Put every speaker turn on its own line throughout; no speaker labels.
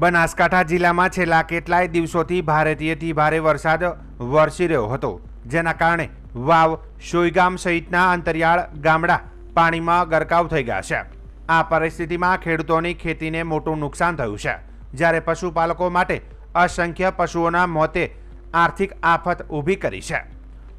બનાસકાંઠા જિલ્લામાં છેલ્લા કેટલાય દિવસોથી ભારેથી ભારે વરસાદ વરસી રહ્યો હતો. જેના કારણે વાવ, સોઈગામ સહિતના અંતરિયાળ ગામડા પાણીમાં ગરકાવ થઈ ગયા છે. આ પરિસ્થિતિમાં ખેડૂતોની ખેતીને મોટું નુકસાન થયું છે. જ્યારે પશુપાલકો માટે અસંખ્ય પશુઓના મોતે આર્થિક આફત ઊભી કરી છે.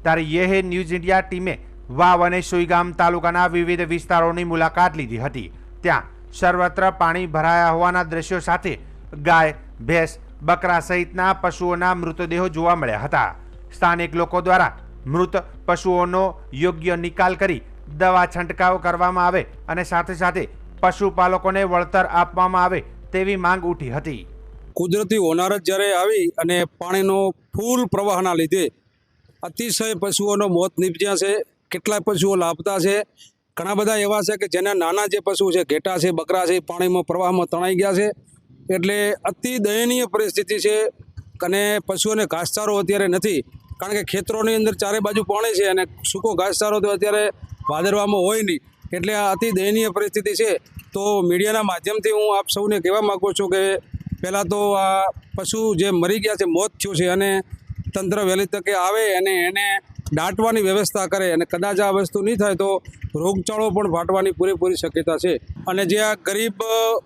ત્યારે યેહે ન્યૂઝ ઇન્ડિયા ટીમે વાવ અને સુઈગામ તાલુકાના વિવિધ વિસ્તારોની મુલાકાત લીધી હતી. ત્યાં સર્વત્ર પાણી ભરાયા હોવાના દ્રશ્યો સાથે ગાય, ભેંસ, બકરા સહિતના પશુઓના મૃતદેહો જોવા મળ્યા હતા. સ્થાનિક લોકો દ્વારા મૃત પશુઓનો યોગ્ય નિકાલ કરી દવા છંટકાવ કરવામાં આવે અને સાથે સાથે પશુપાલકોને વળતર આપવામાં આવે તેવી માંગ ઉઠી હતી.
કુદરતી હોનારત જ્યારે આવી અને પાણીનો ફૂલ પ્રવાહના લીધે અતિશય પશુઓનો મોત નીપજ્યા છે, કેટલાય પશુઓ લાપતા છે, ઘણા બધા એવા છે કે જેના નાના જે પશુ છે, ઘેટા છે, બકરા છે પાણીમાં પ્રવાહમાં તણાઈ ગયા છે. એટલે અતિ દયનીય પરિસ્થિતિ છે અને પશુઓને ઘાસચારો અત્યારે નથી. કારણ કે ખેતરોની અંદર ચારે બાજુ પાણી છે અને સૂકો ઘાસચારો તો અત્યારે ભાદરવામાં હોય નહીં. એટલે આ અતિ દયનીય પરિસ્થિતિ છે. તો મીડિયાના માધ્યમથી હું આપ સૌને કહેવા માગું છું કે પહેલાં તો આ પશુ જે મરી ગયા છે, મોત થયું છે અને તંત્ર વહેલી તકે આવે અને એને દાટવાની વ્યવસ્થા કરે અને કદાચ આ વસ્તુ નહીં થાય તો રોગચાળો પણ ફાટવાની પૂરેપૂરી શક્યતા છે. અને જે આ ગરીબ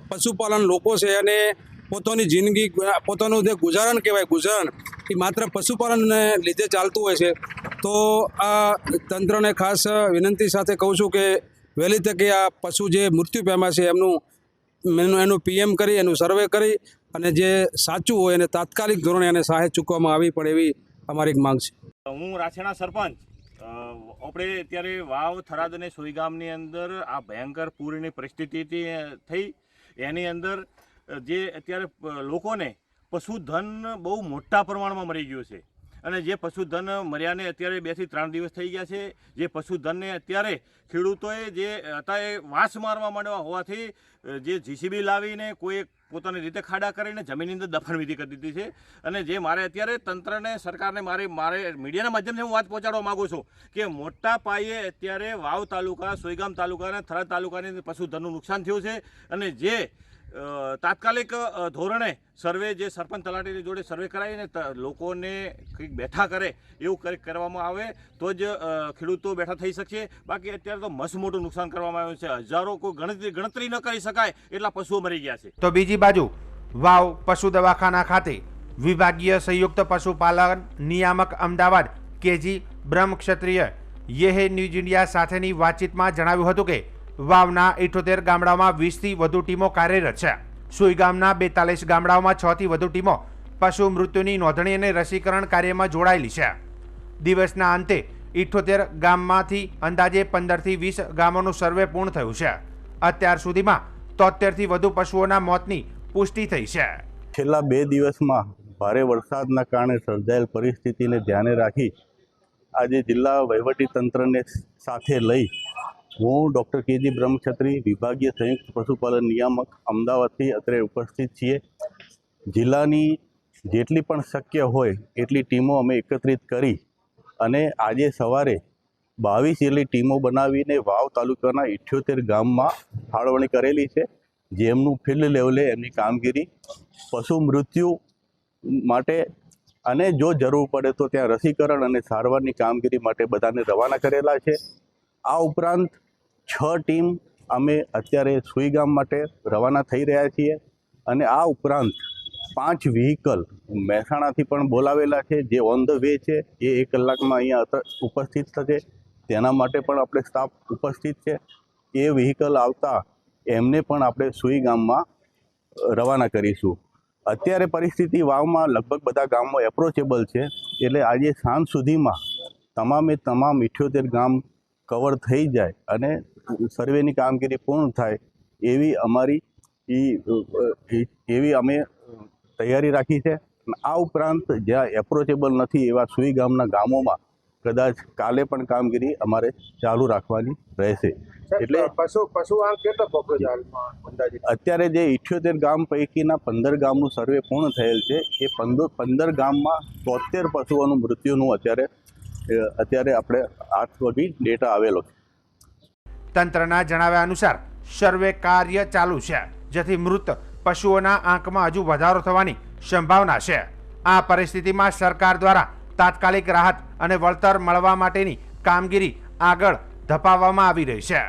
પશુપાલન લોકો છે અને પોતાની જિંદગી પોતાનું જે ગુજરાન કહેવાય ગુજરાન એ માત્ર પશુપાલનને લીધે ચાલતું હોય છે. તો આ તંત્રને ખાસ વિનંતી સાથે કહું છું કે વહેલી તકે આ પશુ જે મૃત્યુ પામ્યા છે એમનું, એનું પીએમ કરી, એનું સર્વે કરી અને જે સાચું હોય એને તાત્કાલિક ધોરણે એને સહાય ચૂકવવામાં આવી પણ એવી અમારી એક માંગ છે.
હું રાછેણા સરપંચ. આપણે અત્યારે વાવ, થરાદ અને સોઈગામની અંદર આ ભયંકર પૂરની પરિસ્થિતિ થઈ. એની અંદર જે અત્યારે લોકોને પશુધન બહુ મોટા પ્રમાણમાં મરી ગયું છે. અને જે પશુધન મર્યાને અત્યારે બેથી ત્રણ દિવસ થઈ ગયા છે, જે પશુધનને અત્યારે ખેડૂતોએ જે હતા એ વાંસ મારવા માંડવા હોવાથી જે જીસીબી લાવીને કોઈ પોતાની રીતે ખાડા કરીને જમીનની અંદર દફન વિધિ કરી દીધી છે. અને જે મારે અત્યારે તંત્રને, સરકારને, મારે મારે મીડિયાના માધ્યમથી હું વાત પહોંચાડવા માગું છું કે મોટા પાયે અત્યારે વાવ તાલુકા સોઈગામ તાલુકા અને થરાદ તાલુકાની પશુધનનું નુકસાન થયું છે. અને જે તાત્કાલિક ધોરણે સર્વે જે સરપંચ તલાટીની જોડે સર્વે કરાવીને લોકોને કંઈક બેઠા કરે એવું કંઈક કરવામાં આવે, તો જ ખેડૂતો બેઠા થઈ શકશે. બાકી અત્યારે તો મસ્ત મોટું નુકસાન કરવામાં આવ્યું છે. હજારો કોઈ ગણતરી ગણતરી ન કરી શકાય એટલા પશુઓ મરી ગયા છે.
તો બીજી બાજુ, વાવ પશુ દવાખાના ખાતે વિભાગીય સંયુક્ત પશુપાલન નિયામક અમદાવાદ કેજી બ્રહ્મ ક્ષત્રિય યેહે ન્યૂઝ ઇન્ડિયા સાથેની વાતચીતમાં જણાવ્યું હતું કે વાવના ઇઠોતેર ગામડાઓમાં વીસથી વધુ ટીમો કાર્યરત છે. સુઈ ગામના બેતાલીસ ગામડાઓમાં છથી વધુ ટીમો પશુ મૃત્યુની નોંધણી અને રસીકરણ કાર્યમાં જોડાયેલી છે. દિવસના અંતે ઇઠોતેર ગામમાંથી અંદાજે પંદરથી વીસ ગામોનું સર્વે પૂર્ણ થયું છે. અત્યાર સુધીમાં તોતેરથી વધુ પશુઓના મોતની પુષ્ટિ થઈ છે.
છેલ્લા બે દિવસમાં ભારે વરસાદના કારણે સર્જાયેલ પરિસ્થિતિને ધ્યાને રાખી આજે જિલ્લા વહીવટી તંત્રને સાથે લઈ હું ડૉક્ટર કેજી બ્રહ્મક્ષત્રી વિભાગીય સંયુક્ત પશુપાલન નિયામક, અમદાવાદથી અત્રે ઉપસ્થિત છીએ. જિલ્લાની જેટલી પણ શક્ય હોય, એટલી ટીમો અમે એકત્રિત કરી અને આજે સવારે બાવીસ જેટલી ટીમો બનાવીને વાવ તાલુકાના ઇઠ્યોતેર ગામમાં ફાળવણી કરેલી છે જેમનું ફિલ્ડ લેવલે એમની કામગીરી, પશુ મૃત્યુ માટે અને જો જરૂર પડે તો ત્યાં રસીકરણ અને સારવારની કામગીરી માટે બધાને રવાના કરેલા છે. આ ઉપરાંત છ ટીમ અમે અત્યારે સુઈ ગામ માટે રવાના થઈ રહ્યા છીએ અને આ ઉપરાંત પાંચ વ્હીકલ મહેસાણાથી પણ બોલાવેલા છે, જે ઓન ધ વે છે, એ એક કલાકમાં અહીંયા ઉપસ્થિત થશે. તેના માટે પણ આપણે સ્ટાફ ઉપસ્થિત છે. એ વ્હીકલ આવતા એમને પણ આપણે સુઈ ગામમાં રવાના કરીશું. અત્યારે પરિસ્થિતિ વાવમાં લગભગ બધા ગામો એપ્રોચેબલ છે. એટલે આજે સાંજ સુધીમાં તમામે તમામ ઇઠ્યોતેર ગામ કવર થઈ જાય અને સર્વેની કામગીરી પૂર્ણ થાય એવી અમારી એવી અમે તૈયારી રાખી છે. આ ઉપરાંત જ્યાં એપ્રોચેબલ નથી એવા સુઈ ગામના ગામોમાં કદાચ કાલે પણ કામગીરી અમારે ચાલુ રાખવાની રહેશે. એટલે
પશુ પશુ કેટલો પકડો
અત્યારે જે ઇઠ્યોતેર ગામ પૈકીના પંદર ગામનું સર્વે પૂર્ણ થયેલ છે એ પંદર પંદર ગામમાં તોતેર પશુઓનું મૃત્યુનું અત્યારે અત્યારે આપણે આઠ બી ડેટા આવેલો છે.
તંત્રના જણાવ્યા અનુસાર સર્વે કાર્ય ચાલુ છે, જેથી મૃત પશુઓના આંકમાં હજુ વધારો થવાની સંભાવના છે. આ પરિસ્થિતિમાં સરકાર દ્વારા તાત્કાલિક રાહત અને વળતર મળવા માટેની કામગીરી આગળ ધપાવવામાં આવી રહી છે.